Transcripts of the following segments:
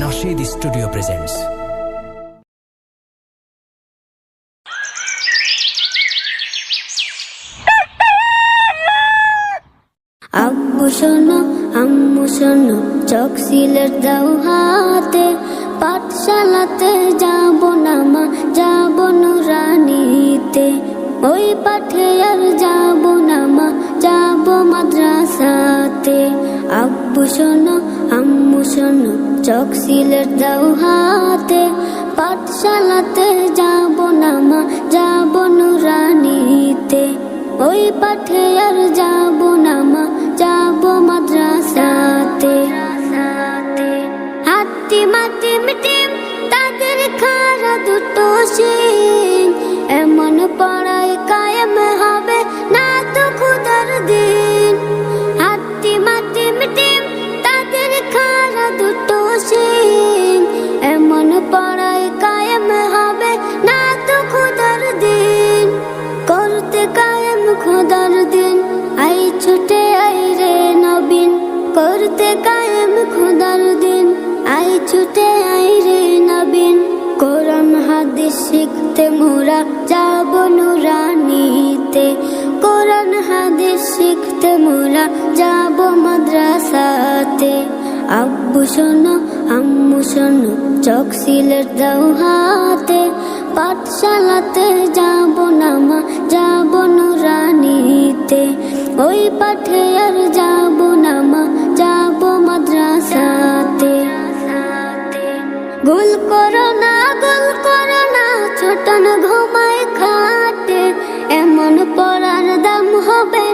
নাশেদ studio presents আব্বু শোনো, আম্মু শোনো চক সিলেট দাও হাতে। পাঠশালাতে যাব না মা, যাব নুরানিতে। ওই পাঠে আর যাব না মা, যাব মাদ্রাসাতে। আব্বু শোনো, আম্মু শোনো, চক সিলেট দাও হাতে, পাঠশালাতে যাব না মা, যাব নুরানিতে। ওই পাঠে আর যাব না মা, যাব মাদ্রাসাতে। হাতি মাটি মিটিম তাদের খারা দুটো সিং এমন পড়াই খোদার দিন। আই ছুটে আই রে নবীন, করতে কায়েম খোদার দিন। আই ছুটে আই রে নবীন, কোরআন, হাদিস শিখতে মোরা যাব নুরানিতে। কোরআন, হাদিস শিখতে মোরা যাব মাদ্রাসাতে। আব্বু শোনো, আম্মু শোনো, চক সিলেট দাও হাতে, পাঠশালাতে যাব না মা, যাব নুরানিতে। ওই পাঠে আর যাব না মা, যাব মাদ্রাসাতে। গুল করো না, গুল করো না, ছোটন ঘুমায় খাটে, এমন পড়ার দাম হবে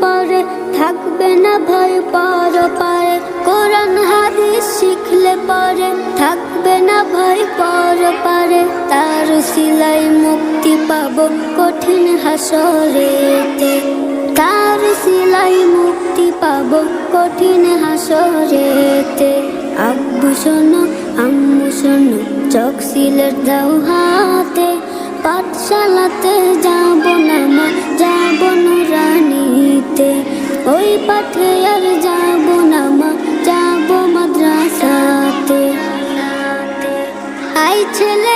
পরে থাকবে না ভয়, পর পারে। কোরআন, হাদিস শিখলে পরে থাকবে না ভয়, পর পারে। তার সিলাই মুক্তি পাব কঠিন হাসরেতে। তার সিলাই মুক্তি পাব কঠিন হাসরেতে। আব্বু শোনো, আম্মু শোনো চক সিলেট দাও হাতে। পাঠশালাতে যাব ওই পাঠে আর যাব না মা যাব মাদ্রাসাতে। আই ছেলেরা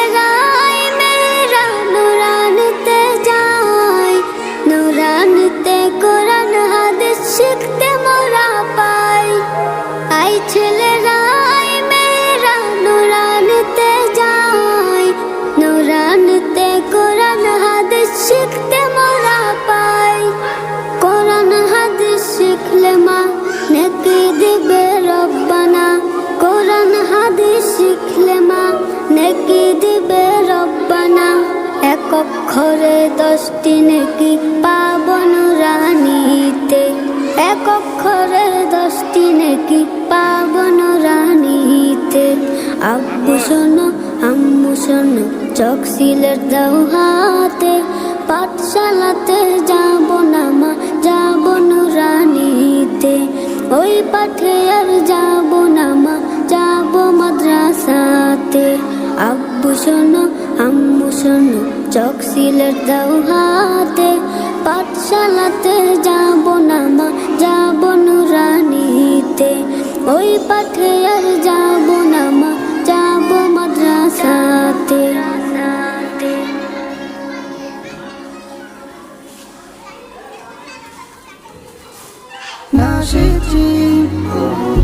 অক্ষরে দশটি নেকি পাবন রানীতে? এক অক্ষরে দশটি নেকি পাবন রানীতে? আব্বু শোনো, আম্মু শোনো চক সিলেট দাও হাতে। পাঠশালাতে যাব না মা, যাব নুরানিতে ওই পাঠে আর যাব না মা, যাব মাদ্রাসাতে। আব্বু শোনো আম্মু শোনো, চক সিলেট দাও হাতে, পাঠশালাতে যাব না মা, যাব নুরানিতে। ওই পাঠে আর যাব না মা, যাব মাদ্রাসাতে। আমি